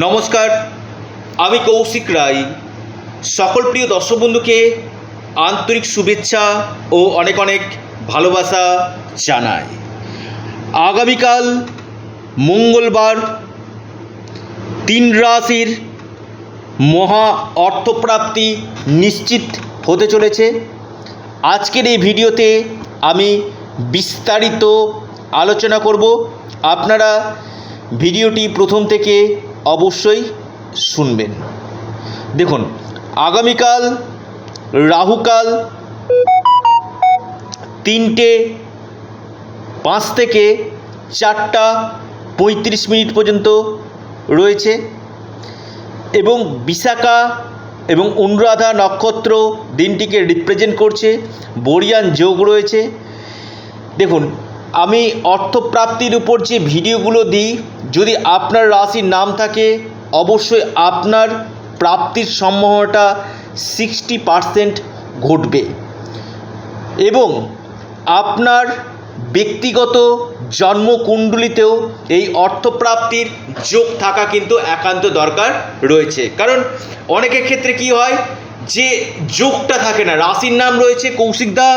নমস্কার, আমি কৌশিক রায়। সকল প্রিয় দর্শক বন্ধুকে আন্তরিক শুভেচ্ছা ও অনেক অনেক ভালোবাসা জানাই। আগামীকাল মঙ্গলবার, তিন রাশির মহা অর্থপ্রাপ্তি নিশ্চিত হতে চলেছে। আজকের এই ভিডিওতে আমি বিস্তারিত আলোচনা করব। আপনারা ভিডিওটি প্রথম থেকে অবশ্যই শুনবেন। দেখুন, আগামীকাল, রাহুকাল তিনটে পাঁচ থেকে চারটা পঁয়ত্রিশ মিনিট পর্যন্ত রয়েছে এবং বিশাখা এবং অনুরাধা নক্ষত্র দিনটিকে রিপ্রেজেন্ট করছে, বরিয়ান যোগ রয়েছে। দেখুন, আমি অর্থপ্রাপ্তির উপর যে ভিডিওগুলো দিই যদি আপনার রাশির নাম থাকে, অবশ্যই আপনার প্রাপ্তির সম্ভাবনাটা সিক্সটি পারসেন্ট ঘটবে। এবং আপনার ব্যক্তিগত জন্মকুণ্ডলিতেও এই অর্থপ্রাপ্তির যোগ থাকা কিন্তু একান্ত দরকার রয়েছে। কারণ অনেকের ক্ষেত্রে কি হয়, যে যোগটা থাকে না, রাশির নাম রয়েছে কৌশিকদা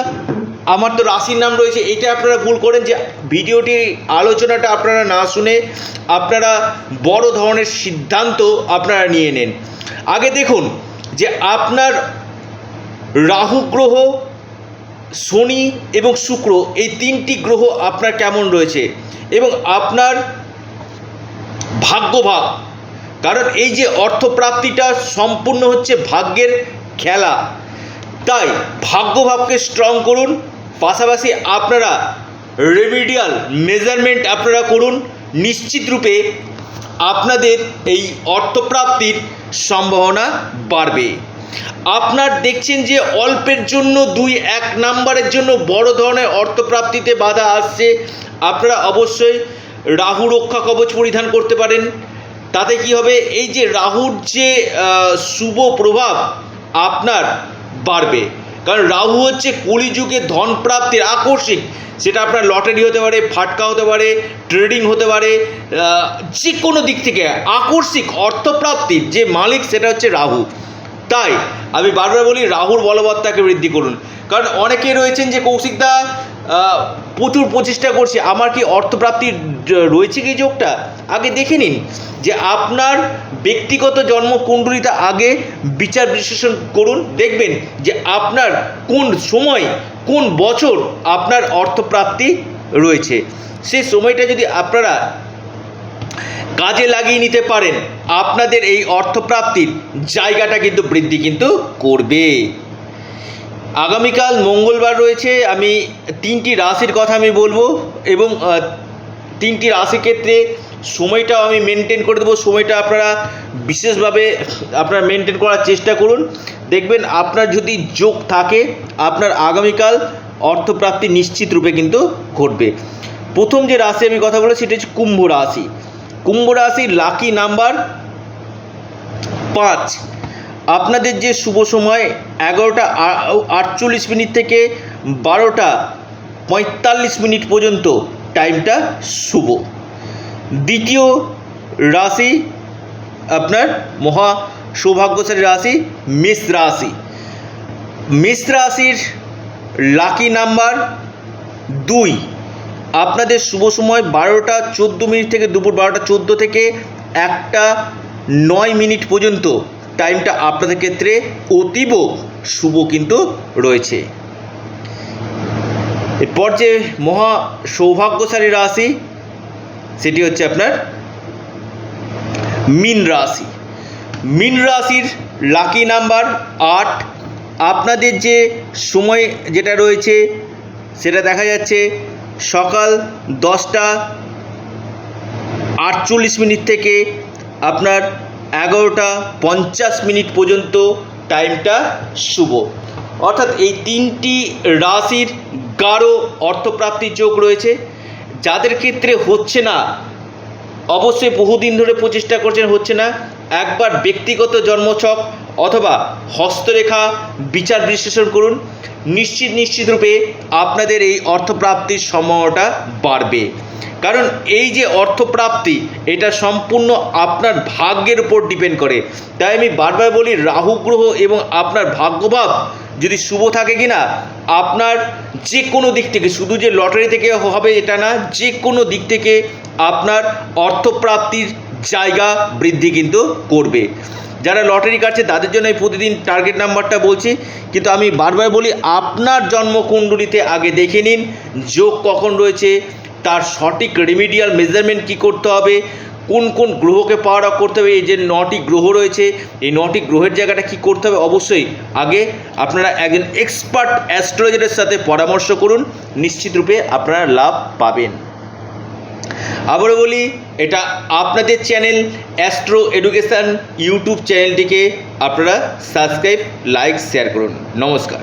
আমার তো রাশির নাম রয়েছে এটা আপনারা ভুল করেন যে ভিডিওটির আলোচনাটা আপনারা না শুনে আপনারা বড় ধরনের সিদ্ধান্ত আপনারা নিয়ে নেন। আগে দেখুন যে আপনার রাহু গ্রহ, শনি এবং শুক্র, এই তিনটি গ্রহ আপনার কেমন রয়েছে? এবং আপনার ভাগ্যভাব কারণ এই যে অর্থপ্রাপ্তিটা সম্পূর্ণ হচ্ছে ভাগ্যের খেলা। তাই ভাগ্যভাবকে স্ট্রং করুন পাশাপাশি আপনারা রেমিডিয়াল মেজারমেন্ট আপনারা করুন। নিশ্চিত রূপে আপনাদের এই অর্থপ্রাপ্তির সম্ভাবনা বাড়বে। আপনার দেখছেন যে অল্পের জন্য দুই এক নাম্বারের জন্য বড় ধরনের অর্থপ্রাপ্তিতে বাধা আসছে। আপনারা অবশ্যই রাহু রক্ষা কবচ পরিধান করতে পারেন। তাতে কি হবে? এই যে রাহুর যে শুভ প্রভাব আপনার বাড়বে। কারণ রাহু হচ্ছে কলিযুগে ধন প্রাপ্তির আকস্মিক। সেটা আপনার লটারি হতে পারে, ফাটকা হতে পারে ট্রেডিং হতে পারে যে কোনো দিক থেকে আকস্মিক অর্থপ্রাপ্তির যে মালিক সেটা হচ্ছে রাহু। তাই আমি বারবার বলি, রাহুর বলবত্তাকে বৃদ্ধি করুন। কারণ অনেকে রয়েছেন যে কৌশিকদা প্রচুর প্রচেষ্টা করছে, আমার কি অর্থপ্রাপ্তি রয়েছে কি যোগটা? আগে দেখে নিন যে আপনার ব্যক্তিগত জন্মকুণ্ডলিতে আগে বিচার বিশ্লেষণ করুন, দেখবেন যে আপনার কোন সময়, কোন বছর আপনার অর্থপ্রাপ্তি রয়েছে। সেই সময়টা যদি আপনারা কাজে লাগিয়ে নিতে পারেন, আপনাদের এই অর্থপ্রাপ্তির জায়গাটা কিন্তু বৃদ্ধি কিন্তু করবে। আগামীকাল মঙ্গলবার রয়েছে, আমি তিনটি রাশির কথা আমি বলব এবং তিনটি রাশির ক্ষেত্রে সময়টাও আমি মেনটেন করে দেবো। সময়টা আপনারা বিশেষভাবে আপনারা মেনটেন করার চেষ্টা করুন। দেখবেন আপনার যদি যোগ থাকে, আপনার আগামীকাল অর্থপ্রাপ্তি নিশ্চিত রূপে কিন্তু ঘটবে। প্রথম যে রাশি আমি কথা বলে সেটা হচ্ছে কুম্ভ রাশি। কুম্ভ রাশির লাকি নাম্বার পাঁচ। আপনাদের যে শুভ সময়, এগারোটা আটচল্লিশ মিনিট থেকে বারোটা পঁয়তাল্লিশ মিনিট পর্যন্ত টাইমটা শুভ। দ্বিতীয় রাশি আপনার মহা সৌভাগ্যশালী রাশি মেষ রাশি। মেষ রাশির লাকি নাম্বার দুই। আপনাদের শুভ সময় বারোটা চোদ্দ মিনিট থেকে দুপুর বারোটা চোদ্দ থেকে একটা নয় মিনিট পর্যন্ত। টাইমটা আপনাদের ক্ষেত্রে অতীব শুভ কিন্তু রয়েছে। এরপর যে মহা সৌভাগ্যশালী রাশি সেটি হচ্ছে আপনার মিন রাশি। মিন রাশির লাকি নাম্বার আট। আপনাদের যে সময় যেটা রয়েছে, সেটা দেখা যাচ্ছে সকাল দশটা আটচল্লিশ মিনিট থেকে আপনার এগারোটা পঞ্চাশ মিনিট পর্যন্ত টাইমটা শুভ। অর্থাৎ এই তিনটি রাশির গাঢ় অর্থপ্রাপ্তির যোগ রয়েছে। যাদের ক্ষেত্রে হচ্ছে না, অবশ্যই বহুদিন ধরে প্রচেষ্টা করছেন হচ্ছে না, একবার ব্যক্তিগত জন্মছক অথবা হস্তরেখা বিচার বিশ্লেষণ করুন, নিশ্চিত নিশ্চিত রূপে আপনাদের এই অর্থপ্রাপ্তির সম্ভাবনাটা বাড়বে। কারণ এই যে অর্থপ্রাপ্তি, এটা সম্পূর্ণ আপনার ভাগ্যের উপর ডিপেন্ড করে। তাই আমি বারবার বলি, রাহু গ্রহ এবং আপনার ভাগ্যভাব যদি শুভ থাকে কি না আপনার যে কোনো দিক থেকে, শুধু যে লটারি থেকে হবে এটা না যে কোনো দিক থেকে আপনার অর্থপ্রাপ্তির জায়গা বৃদ্ধি কিন্তু করবে। যারা লটারি কাটছে, তাদের জন্য আমি প্রতিদিন টার্গেট নাম্বারটা বলছি, কিন্তু আমি বারবার বলি, আপনার জন্মকুণ্ডলিতে আগে দেখে নিন, যোগ কখন রয়েছে, তার সঠিক রেমিডিয়াল মেজারমেন্ট কী করতে হবে কোন কোন গ্রহকে পাওয়ার আপ করতে হবে? এই যে নটি গ্রহ রয়েছে, এই নটি গ্রহের জায়গাটা কি করতে হবে? অবশ্যই আগে আপনারা একজন এক্সপার্ট অ্যাস্ট্রোলজারের সাথে পরামর্শ করুন নিশ্চিতরূপে আপনারা লাভ পাবেন। আবারও বলি, এটা আপনাদের চ্যানেল অ্যাস্ট্রো এডুকেশান ইউটিউব চ্যানেলটিকে আপনারা সাবস্ক্রাইব লাইক শেয়ার করুন। নমস্কার।